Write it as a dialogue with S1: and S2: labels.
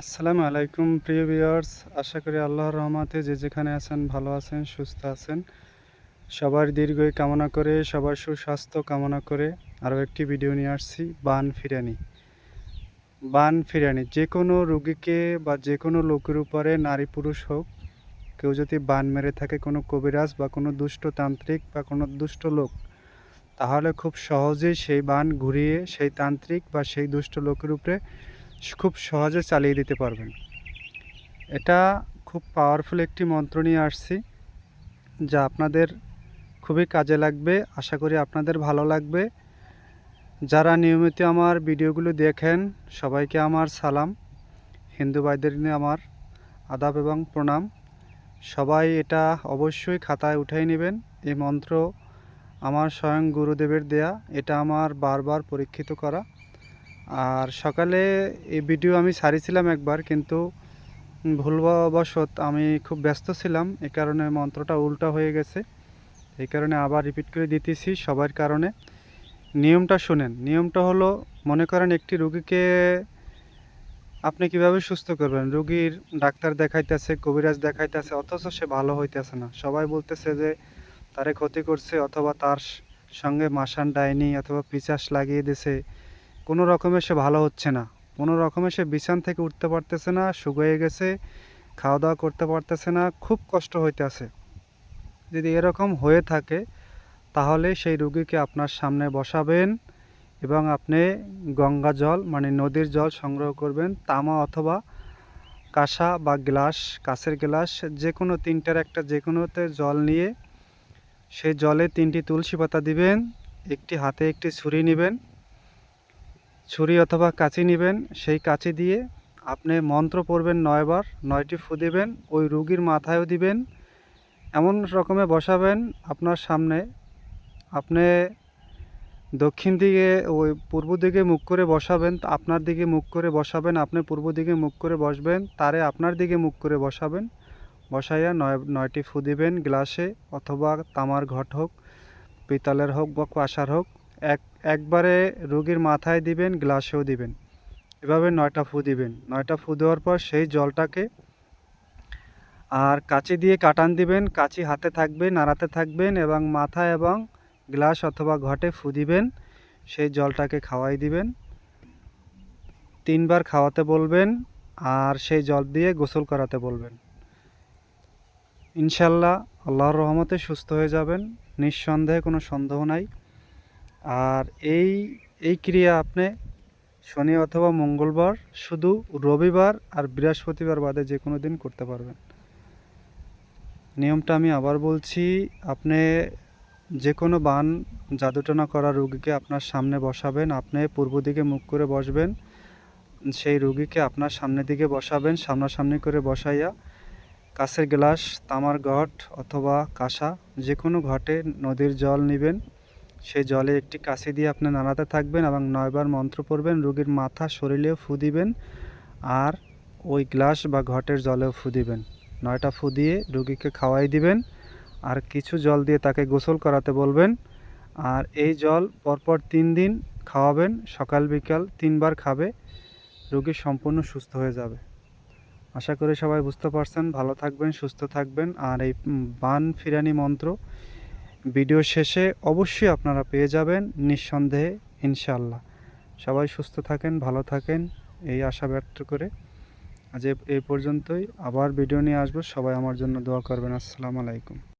S1: আসসালামু আলাইকুম, প্রিয় ভিউয়ার্স। আশা করি আল্লাহর রহমতে যে যেখানে আছেন, ভালো আছেন, সুস্থ আছেন। সবার দীর্ঘই কামনা করে, সবার সুস্বাস্থ্য কামনা করে আরও একটি ভিডিও নিয়ে আসছি, বান ফিরানি। বান ফিরানি। যে কোনো রুগীকে বা যে কোনো লোকের উপরে নারী পুরুষ হোক, কেউ যদি বান মেরে থাকে কোনো কবিরাজ বা কোনো দুষ্ট তান্ত্রিক বা কোনো দুষ্ট লোক, তাহলে খুব সহজেই সেই বান ঘুরিয়ে সেই তান্ত্রিক বা সেই দুষ্ট লোকের উপরে খুব সহজে চালিয়ে দিতে পারবেন। এটা খুব পাওয়ারফুল একটি মন্ত্র নিয়ে আসছি, যা আপনাদের খুবই কাজে লাগবে। আশা করি আপনাদের ভালো লাগবে। যারা নিয়মিত আমার ভিডিওগুলো দেখেন, সবাইকে আমার সালাম। হিন্দু ভাইদের নিয়ে আমার আদাব এবং প্রণাম। সবাই এটা অবশ্যই খাতায় উঠাই নেবেন। এই মন্ত্র আমার স্বয়ং গুরুদেবের দেয়া। এটা আমার বারবার পরীক্ষিত করা। আর সকালে এই ভিডিও আমি সারিছিলাম একবার, কিন্তু ভুলবশত আমি খুব ব্যস্ত ছিলাম, এ কারণে মন্ত্রটা উল্টা হয়ে গেছে। এই কারণে আবার রিপিট করে দিতেছি সবার কারণে। নিয়মটা শুনেন। নিয়মটা হলো, মনে করেন একটি রুগীকে আপনি কীভাবে সুস্থ করবেন? রুগীর ডাক্তার দেখাইতেছে, কবিরাজ দেখাইতেছে, অথচ সে ভালো হইতেছে না। সবাই বলতেছে যে, তারে ক্ষতি করছে অথবা তার সঙ্গে মাসান ডাইনি অথবা পিচাস লাগিয়ে দিছে। কোনো রকমে সে ভালো হচ্ছে না। কোনো রকমে সে বিছান থেকে উঠতে পারতেছে না, শুকিয়ে গেছে খাওয়া দাওয়া করতে পারতেছে না, খুব কষ্ট হইতেছে। যদি এরকম হয়ে থাকে, তাহলে সেই রুগীকে আপনার সামনে বসাবেন এবং আপনি গঙ্গা জল মানে নদীর জল সংগ্রহ করবেন, তামা অথবা কাঁসা বা গ্লাস, কাঁচের গ্লাস যে কোনো তিনটার একটা যে কোনোতে জল নিয়ে সেই জলে তিনটি তুলসী পাতা দিবেন, একটি হাতে একটি ছুরি নেবেন। ছুরি অথবা কাঁচি নেবেন, সেই কাঁচি দিয়ে আপনি মন্ত্র পড়বেন নয়বার, নয়টি ফু দেবেন, ওই রুগীর মাথায়ও দিবেন, এমন রকমে বসাবেন আপনার সামনে। আপনি দক্ষিণ দিকে, ওই পূর্ব দিকে মুখ করে বসাবেন, আপনার দিকে মুখ করে বসাবেন, আপনি পূর্ব দিকে মুখ করে বসবেন, তারে আপনার দিকে মুখ করে বসাবেন, বসাইয়া নয়, নয়টি ফু দিবেন গ্লাসে, অথবা তামার ঘট হোক, পিতলের হোক বা কাঁসার হোক। এক, একবারে রোগীর মাথায় দিবেন, গ্লাসেও দিবেন। এভাবে নয়টা ফু দিবেন। নয়টা ফু দেওয়ার পর সেই জলটাকে আর কাঁচি দিয়ে কাটান দিবেন। কাঁচি হাতে থাকবে, নাড়াতে থাকবেন এবং মাথা এবং গ্লাস অথবা ঘটে ফু দিবেন। সেই জলটাকে খাওয়াই দিবেন। তিনবার খাওয়াতে বলবেন আর সেই জল দিয়ে গোসল করাতে বলবেন। ইনশাল্লাহ আল্লাহর রহমতে সুস্থ হয়ে যাবেন। নিঃসন্দেহে কোনো সন্দেহ নাই। আর এই এই ক্রিয়া আপনি শনি অথবা মঙ্গলবার শুধু রবিবার আর বৃহস্পতিবার বাদে যে কোনো দিন করতে পারবেন। নিয়মটা আমি আবার বলছি, আপনি যে কোনো বান জাদুটনা করা রুগীকে আপনার সামনে বসাবেন, আপনি পূর্ব দিকে মুখ করে বসবেন, সেই রুগীকে আপনার সামনের দিকে বসাবেন, সামনাসামনি করে বসাইয়া কাছের গ্লাস, তামার ঘট অথবা কাঁসা যে কোনো ঘটে নদীর জল নেবেন। সেই জলে একটি কাশি দিয়ে আপনি নাড়াতে থাকবেন এবং নয়বার মন্ত্র পড়বেন, রুগীর মাথা, শরীরেও ফু দিবেন আর ওই গ্লাস বা ঘটের জলেও ফু দিবেন। নয়টা ফু দিয়ে রুগীকে খাওয়াই দিবেন আর কিছু জল দিয়ে তাকে গোসল করাতে বলবেন আর এই জল পরপর তিন দিন খাওয়াবেন, সকাল, বিকাল তিনবার খাবে, রুগী সম্পূর্ণ সুস্থ হয়ে যাবে। আশা করি সবাই বুঝতে পারছেন। ভালো থাকবেন, সুস্থ থাকবেন। আর এই বান ফিরানি মন্ত্র ভিডিও শেষে অবশ্যই আপনারা পেয়ে যাবেন নিঃসন্দেহে ইনশাল্লাহ সবাই সুস্থ থাকেন, ভালো থাকেন, এই আশা ব্যক্ত করে। আজ এই পর্যন্তই। আবার ভিডিও নিয়ে আসব। সবাই আমার জন্য দোয়া করবেন। আসসালামু আলাইকুম।